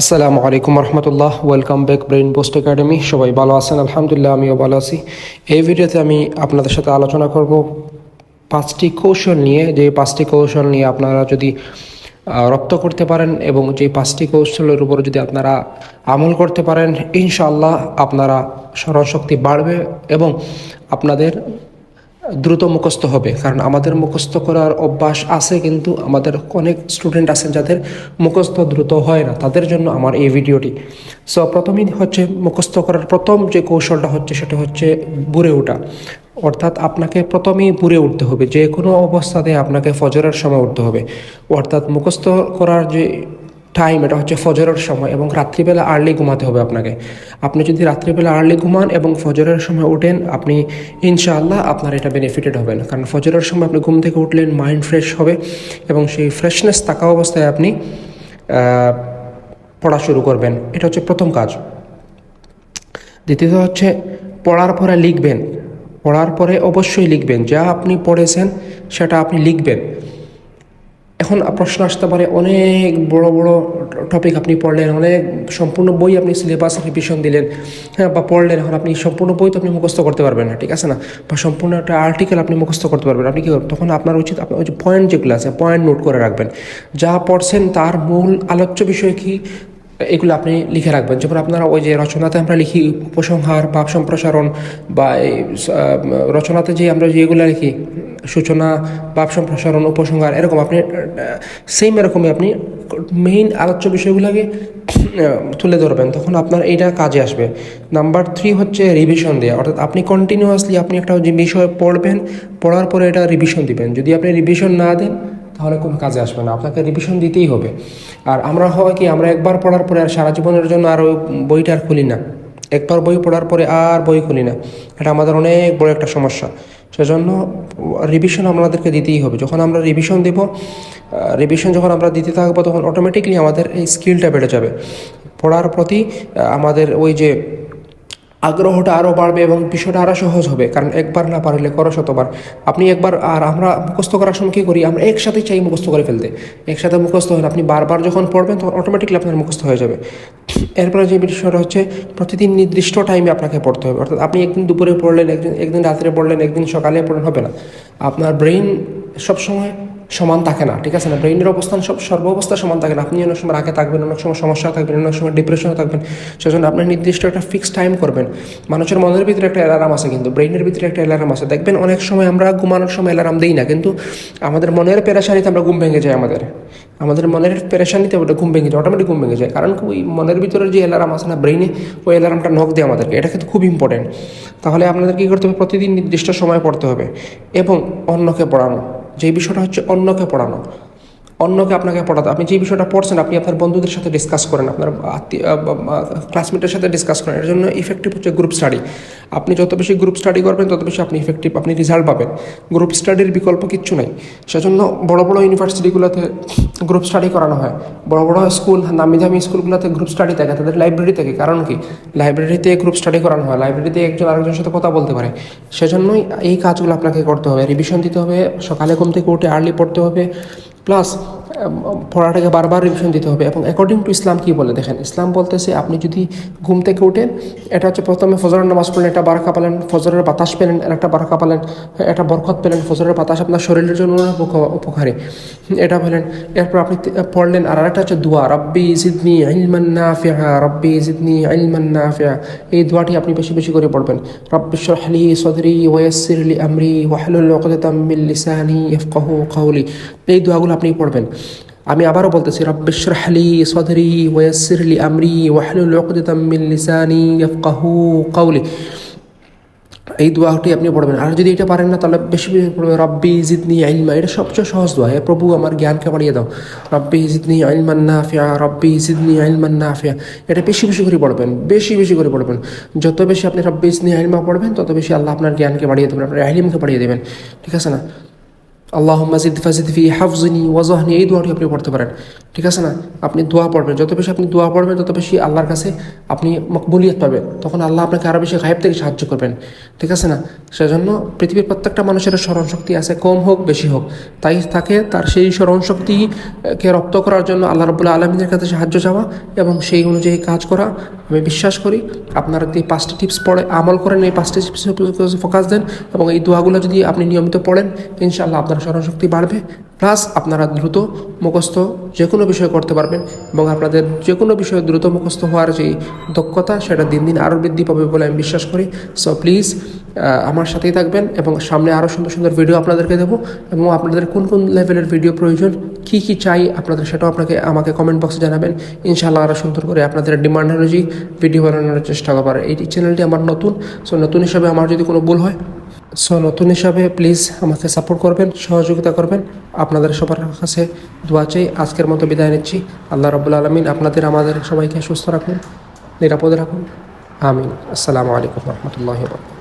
আসসালামু আলাইকুম রহমতুল্লাহ welcome back Brain Post Academy সবাই ভালো আছেন? আলহামদুলিল্লাহ, আমিও ভালো আছি। এই ভিডিওতে আমি আপনাদের সাথে আলোচনা করব পাঁচটি কৌশল নিয়ে। যে পাঁচটি কৌশল নিয়ে আপনারা যদি রপ্ত করতে পারেন এবং যে পাঁচটি কৌশলের উপর যদি আপনারা আমল করতে পারেন, ইনশাআল্লাহ আপনারা স্মরণশক্তি বাড়বে এবং আপনাদের দ্রুত মুখস্থ হবে। কারণ আমাদের মুখস্থ করার অভ্যাস আছে, কিন্তু আমাদের অনেক স্টুডেন্ট আছেন যাদের মুখস্থ দ্রুত হয় না। তাদের জন্য আমার এই ভিডিওটি। সো প্রথমেই হচ্ছে মুখস্থ করার প্রথম যে কৌশলটা হচ্ছে সেটা হচ্ছে বুড়ে ওঠা। অর্থাৎ আপনাকে প্রথমেই বুড়ে উঠতে হবে। যে কোনো অবস্থাতে আপনাকে ফজরের সময় উঠতে হবে। অর্থাৎ মুখস্থ করার যে টাইম এটা হচ্ছে ফজরের সময় এবং রাত্রিবেলা আর্লি ঘুমাতে হবে আপনাকে। আপনি যদি রাত্রিবেলা আর্লি ঘুমান এবং ফজরের সময় ওঠেন, আপনি ইনশাআল্লাহ আপনার এটা বেনিফিটেড হবেন। কারণ ফজরের সময় আপনি ঘুম থেকে উঠলেন মাইন্ড ফ্রেশ হবে এবং সেই ফ্রেশনেস থাকা অবস্থায় আপনি পড়া শুরু করবেন। এটা হচ্ছে প্রথম কাজ। দ্বিতীয়ত হচ্ছে পড়ার পরে লিখবেন। পড়ার পরে অবশ্যই লিখবেন। যা আপনি পড়েছেন, সেটা আপনি লিখবেন। এখন প্রশ্ন আসতে পারে, অনেক বড় বড় টপিক আপনি পড়লেন, অনেক সম্পূর্ণ বই আপনি সিলেবাস রিভিশন দিলেন হ্যাঁ বা পড়লেন, এখন আপনি সম্পূর্ণ বই তো আপনি মুখস্থ করতে পারবেন না, ঠিক আছে না বা সম্পূর্ণ একটা আর্টিকেল আপনি মুখস্থ করতে পারবেন, আপনি কী করবেন? তখন আপনার উচিত আপনার ওই পয়েন্ট যেগুলো আছে পয়েন্ট নোট করে রাখবেন যা পড়ছেন তার মূল আলোচ্য বিষয় কি এগুলো আপনি লিখে রাখবেন। যেমন আপনারা ওই যে রচনাতে আমরা লিখি উপসংহার ভাব সম্প্রসারণ বা রচনাতে যে আমরা যেগুলো লিখি, সূচনা ভাব সম্প্রসারণ, উপসংহার, এরকম আপনি সেম এরকমই আপনি মেইন আলোচ্য বিষয়গুলোকে তুলে ধরবেন। তখন আপনার এইটা কাজে আসবে। নাম্বার থ্রি হচ্ছে রিভিশন দেওয়া অর্থাৎ আপনি কন্টিনিউয়াসলি আপনি একটা যে বিষয় পড়বেন, পড়ার পরে এটা রিভিশন দিবেন। যদি আপনি রিভিশন না দেন তাহলে কোনো কাজে আসবে না। আপনাকে রিভিশন দিতেই হবে। আর আমরা হয় কি, আমরা একবার পড়ার পরে আর সারা জীবনের জন্য আর ওই বইটা আর খুলি না। একবার বই পড়ার পরে আর বই খুলি না। এটা আমাদের অনেক বড় একটা সমস্যা। সেজন্য রিভিশন আমাদেরকে দিতেই হবে। যখন আমরা রিভিশন দেব রিভিশন যখন আমরা দিতে থাকব, তখন অটোমেটিকলি আমাদের এই স্কিলটা বেড়ে যাবে। পড়ার প্রতি আমাদের ওই যে আগ্রহটা আরও বাড়বে এবং বিষয়টা আরও সহজ হবে, কারণ একবার না পারলে করো শতবার। আপনি একবার আর আমরা মুখস্থ করার সময় কী করি? আমরা একসাথে চাই মুখস্থ করে ফেলতে। একসাথে মুখস্থ হয় আপনি বারবার যখন পড়বেন তখন অটোমেটিকলি আপনার মুখস্থ হয়ে যাবে। এরপরে যে বিষয়টা হচ্ছে, প্রতিদিন নির্দিষ্ট টাইমে আপনাকে পড়তে হবে। অর্থাৎ আপনি একদিন দুপুরে পড়লেন, একদিন একদিন রাত্রে পড়লেন, একদিন সকালে পড়লেন, হবে না। আপনার ব্রেইন সবসময় সমান থাকে না, ঠিক আছে না? ব্রেইনের অবস্থান সব সর্বাবস্থা সমান থাকে না। আপনি অনেক সময় রাগে থাকবেন, অনেক সময় সমস্যা থাকবেন, অনেক সময় ডিপ্রেশনে থাকবেন। সেজন্য আপনি নির্দিষ্ট একটা ফিক্সড টাইম করবেন। মানুষের মনের ভিতরে একটা অ্যালার্ম আছে কিন্তু ব্রেইনের ভিতরে একটা অ্যালার্ম আছে। দেখবেন অনেক সময় আমরা ঘুমানোর সময় অ্যালার্ম দিই না, কিন্তু আমাদের মনের পেরেশানিতে আমরা ঘুম ভেঙে যাই আমাদের। আমাদের মনের পেরেশানিতে ওটা ঘুম ভেঙে যায় অটোমেটিক ঘুম ভেঙে যায়। কারণ ওই মনের ভিতরে যে অ্যালার্ম আছে না ব্রেইনে ওই অ্যালার্মটা নখ দেয় আমাদেরকে। এটা কিন্তু খুব ইম্পর্টেন্ট তাহলে আপনাদের কী করতে হবে? প্রতিদিন নির্দিষ্ট সময় পড়তে হবে এবং অন্যকে পড়ানো। যেই বিষয়টা হচ্ছে অন্যকে পড়ানো। অন্যকে আপনাকে পড়াতে আপনি যে বিষয়টা পড়ছেন, আপনি আপনার বন্ধুদের সাথে ডিসকাস করেন, আপনার আত্মীয় ক্লাসমেটের সাথে ডিসকাস করেন, এর জন্য ইফেক্টিভ হচ্ছে গ্রুপ স্টাডি আপনি যত বেশি গ্রুপ স্টাডি করবেন, তত বেশি আপনি ইফেক্টিভ আপনি রেজাল্ট পাবেন। গ্রুপ স্টাডির বিকল্প কিচ্ছু নাই। সেজন্য বড় বড় ইউনিভার্সিটিগুলোতে গ্রুপ স্টাডি করানো হয়। বড় বড় স্কুল নামি দামি স্কুলগুলোতে গ্রুপ স্টাডি থাকে, তাদের লাইব্রেরি থাকে। কারণ কি? লাইব্রেরিতে গ্রুপ স্টাডি করানো হয়। লাইব্রেরিতে একজন আরেকজনের সাথে কথা বলতে পারে। সেজন্যই এই কাজগুলো আপনাকে করতে হবে। রিভিশন দিতে হবে। সকালে ঘুম থেকে উঠে আর্লি পড়তে হবে। প্লাস পড়াটাকে বারবার রিভিশন দিতে হবে এবং অ্যাকর্ডিং টু ইসলাম কী বলে? দেখেন, ইসলাম বলতেছে আপনি যদি ঘুম থেকে উঠেন, এটা হচ্ছে প্রথমে ফজরের নামাজ পড়লেন, একটা বারাকা পালেন, ফজরের বাতাস পেলেন একটা বারাকা পালেন, একটা বরকত পেলেন, ফজরের বাতাস আপনার শরীরের জন্য উপকারী। এটা পেলেন এরপর আপনি পড়লেন, আর আরেকটা হচ্ছে দোয়া, রব্বি জিদনি ইলমান নাফিআ, রব্বি জিদনি ইলমান নাফিআ। এই দোয়াটি আপনি বেশি বেশি করে পড়বেন। রব্বি শরহ লি সদরি ওয়াসির আমরি ওয়াহলুল লিসানি ইফকাহু কাওলি। এই দোয়াগুলো আপনি পড়বেন। আমি আবারও বলতেছি রব্বিশরাহ লি সদরি ওয়াসির লি আমরি ওয়াহলুল মিন লিসানি ইফকাহু কাওলি। এই দোয়াটি আপনি পড়বেন। আর যদি এটা পারেন না, তাহলে বেশি বেশি পড়বেন, রব্বি জিদনি আইলমা এটা সবচেয়ে সহজ দোয়া। হে প্রভু, আমার জ্ঞানকে বাড়িয়ে দাও। রব্বি জিদনি আইলমান নাফিয়া রব্বি জিদনি আইলমান নাফিয়া এটা বেশি বেশি করে পড়বেন, বেশি বেশি করে পড়বেন। যত বেশি আপনি রব্বি জিদনি আইলমা পড়বেন, তত বেশি আল্লাহ আপনার জ্ঞানকে বাড়িয়ে দেবেন, আপনার আইলিমকে বাড়িয়ে দেবেন। ঠিক আছে না? আল্লাহ মাজিদ ফাজিদ ফি হাফজিনি ওয়াজহনি এই দোয়াটি আপনি পড়তে পারেন। ঠিক আছে না? আপনি দোয়া পড়বেন। যত বেশি আপনি দোয়া পড়বেন, তত বেশি আল্লাহর কাছে আপনি মকবুলিয়ত পাবেন। তখন আল্লাহ আপনাকে আরও বেশি গায়েব থেকে সাহায্য করবেন। ঠিক আছে না? সেজন্য পৃথিবীর প্রত্যেকটা মানুষের স্মরণ শক্তি আছে, কম হোক, বেশি হোক। তাই তাকে তার সেই স্মরণ শক্তিকে রপ্ত করার জন্য আল্লাহ রবুল্লা আলমিনের কাছে সাহায্য চাওয়া এবং সেই অনুযায়ী কাজ করা। আমি বিশ্বাস করি আপনারা যদি পাঁচটি টিপস পড়ে, আমল করেন, এই পাঁচটি টিপস ফোকাস দেন এবং এই দোয়াগুলো যদি আপনি নিয়মিত পড়েন, ইনশাআল্লাহ আপনার স্মরণশক্তি বাড়বে প্লাস আপনারা দ্রুত মুখস্থ যে কোনো বিষয় করতে পারবেন এবং আপনাদের যে কোনো বিষয়ে দ্রুত মুখস্থ হওয়ার যে দক্ষতা, সেটা দিন দিন আরও বৃদ্ধি পাবে বলে আমি বিশ্বাস করি। সো প্লিজ আমার সাথেই থাকবেন এবং সামনে আরও সুন্দর সুন্দর ভিডিও আপনাদেরকে দেবো এবং আপনাদের কোন কোন লেভেলের ভিডিও প্রয়োজন, কী কী চাই আপনাদের সেটাও আপনাকে আমাকে কমেন্ট বক্সে জানাবেন। ইনশাআল্লাহ আরও সুন্দর করে আপনাদের ডিমান্ড অনুযায়ী ভিডিও বানানোর চেষ্টা করবার এই চ্যানেলটি আমার নতুন সো নতুন হিসাবে আমার যদি কোনো ভুল হয় সো নতুন হিসাবে প্লিজ আমাকে সাপোর্ট করবেন, সহযোগিতা করবেন। আপনাদের সবার কাছে দোয়া চাই। আজকের মতো বিদায় নিচ্ছি। আল্লাহ রবুল আলমিন আপনাদের, আমাদের সবাইকে সুস্থ রাখুন, নিরাপদে রাখুন। আমিন। আসসালামু আলাইকুম রহমতুল্লাহ বরকাত